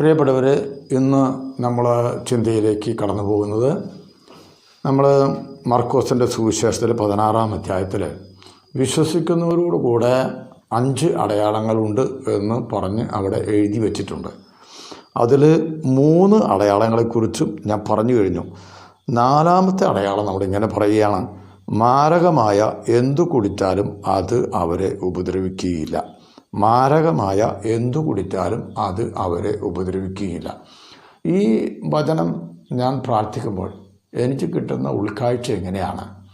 പ്രിയപ്പെട്ടവർ ഇന്ന് നമ്മൾ ചിന്തയിലേക്ക് കടന്നു പോകുന്നത് നമ്മൾ മർക്കോസിന്റെ സുവിശേഷത്തിൽ പതിനാറാം അധ്യായത്തിൽ വിശ്വസിക്കുന്നവരോട് കൂടെ അഞ്ച് അടയാളങ്ങളുണ്ട് എന്ന് പറഞ്ഞ് അവിടെ എഴുതി വച്ചിട്ടുണ്ട്. അതിൽ മൂന്ന് അടയാളങ്ങളെക്കുറിച്ചും ഞാൻ പറഞ്ഞു കഴിഞ്ഞു. നാലാമത്തെ അടയാളം നമ്മൾ ഇങ്ങനെ പറയുകയാണ് മാരകമായ എന്തു കുടിച്ചാലും അത് അവരെ ഉപദ്രവിക്കുകയില്ല. മാരകമായ എന്തു കുടിച്ചാലും അത് അവരെ ഉപദ്രവിക്കുകയില്ല. ഈ വചനം ഞാൻ പ്രാർത്ഥിക്കുമ്പോൾ എനിക്ക് കിട്ടുന്ന ഉൾക്കാഴ്ച എങ്ങനെയാണ്?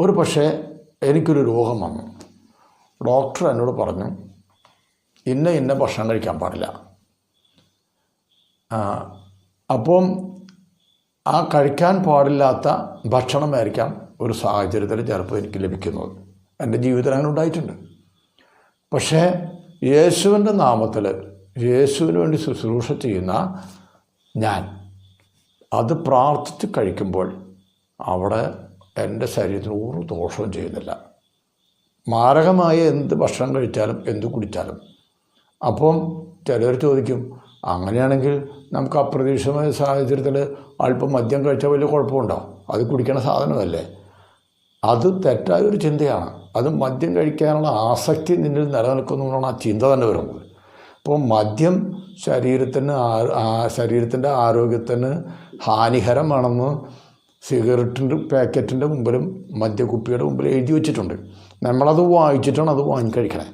ഒരു പക്ഷേ എനിക്കൊരു രോഗം വന്നു. ഡോക്ടർ എന്നോട് പറഞ്ഞു ഇന്ന ഇന്ന ഭക്ഷണം കഴിക്കാൻ പാടില്ല. അപ്പം ആ കഴിക്കാൻ പാടില്ലാത്ത ഭക്ഷണമായിരിക്കാം ഒരു സാഹചര്യത്തിൽ ചിലപ്പോൾ എനിക്ക് ലഭിക്കുന്നത്. എന്റെ ജീവിതത്തിൽ അങ്ങനെ ഉണ്ടായിട്ടുണ്ട്. പക്ഷേ യേശുവിന്റെ നാമത്തിൽ യേശുവിന് വേണ്ടി ശുശ്രൂഷ ചെയ്യുന്ന ഞാൻ അത് പ്രാർത്ഥിച്ച് കഴിക്കുമ്പോൾ അവിടെ എന്റെ ശരീരത്തിന് ഒരു ദോഷവും ചെയ്യുന്നില്ല. മാരകമായ എന്ത് ഭക്ഷണം കഴിച്ചാലും എന്ത് കുടിച്ചാലും. അപ്പം ചിലർ ചോദിക്കും അങ്ങനെയാണെങ്കിൽ നമുക്ക് അപ്രതീക്ഷിതമായ സാഹചര്യത്തിൽ അല്പം മദ്യം കഴിച്ചാൽ വലിയ കുഴപ്പമുണ്ടോ? അത് കുടിക്കണ സാധനമല്ലേ? അത് തെറ്റായ ഒരു ചിന്തയാണ്. അത് മദ്യം കഴിക്കാനുള്ള ആസക്തി നിന്നിൽ നിലനിൽക്കുന്നതുകൊണ്ടാണ് ആ ചിന്ത തന്നെ വരുന്നത് അപ്പോൾ മദ്യം ശരീരത്തിന് ശരീരത്തിന്റെ ആരോഗ്യത്തിന് ഹാനികരമാണെന്ന് സിഗരറ്റിന്റെ പാക്കറ്റിന്റെ മുമ്പിലും മദ്യക്കുപ്പിയുടെ മുമ്പിലും എഴുതി വെച്ചിട്ടുണ്ട്. നമ്മളത് വായിച്ചിട്ടാണ് അത് വാങ്ങിക്കഴിക്കണേ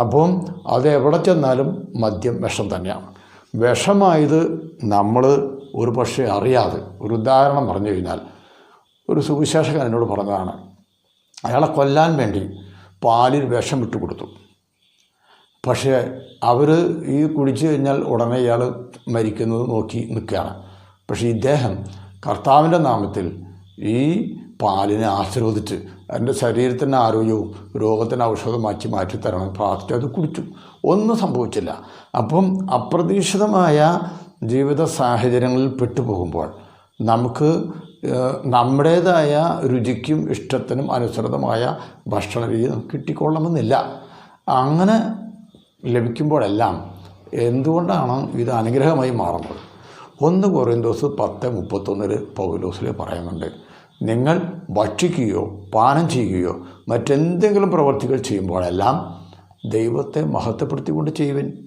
അപ്പം അത് എവിടെ ചെന്നാലും മദ്യം വിഷം തന്നെയാണ്. വിഷമായത് നമ്മൾ ഒരു പക്ഷേ അറിയാതെ. ഒരു ഉദാഹരണം പറഞ്ഞു കഴിഞ്ഞാൽ ഒരു സുവിശേഷകൻ എന്നോട് പറഞ്ഞതാണ് അയാളെ കൊല്ലാൻ വേണ്ടി പാലിൽ വിഷം ഇട്ട് കൊടുത്തു. പക്ഷേ അവർ ഈ കുടിച്ച് കഴിഞ്ഞാൽ ഉടനെ ഇയാൾ മരിക്കുന്നത് നോക്കി നിൽക്കുകയാണ്. പക്ഷേ ഇദ്ദേഹം കർത്താവിന്റെ നാമത്തിൽ ഈ പാലിനെ ആശീർവദിച്ച് എന്റെ ശരീരത്തിന്റെ ആരോഗ്യവും രോഗത്തിന് ഔഷധമാക്കി മാറ്റിത്തരണം പ്രാർത്ഥിച്ചു. അത് കുടിച്ചു. ഒന്നും സംഭവിച്ചില്ല. അപ്പം അപ്രതീക്ഷിതമായ ജീവിത സാഹചര്യങ്ങളിൽ പെട്ടുപോകുമ്പോൾ നമുക്ക് നമ്മുടേതായ രുചിക്കും ഇഷ്ടത്തിനും അനുസൃതമായ ഭക്ഷണ രീതി നമുക്ക് കിട്ടിക്കൊള്ളണമെന്നില്ല. അങ്ങനെ ലഭിക്കുമ്പോഴെല്ലാം എന്തുകൊണ്ടാണ് ഇത് അനുഗ്രഹമായി മാറുന്നത്? ഒന്ന് കൊറിന്തോസ് പത്ത് മുപ്പത്തൊന്നിൽ പൗലോസിൽ പറയുന്നുണ്ട് നിങ്ങൾ ഭക്ഷിക്കുകയോ പാനം ചെയ്യുകയോ മറ്റെന്തെങ്കിലും പ്രവർത്തികൾ ചെയ്യുമ്പോഴെല്ലാം ദൈവത്തെ മഹത്വപ്പെടുത്തിക്കൊണ്ട് ചെയ്യുവൻ.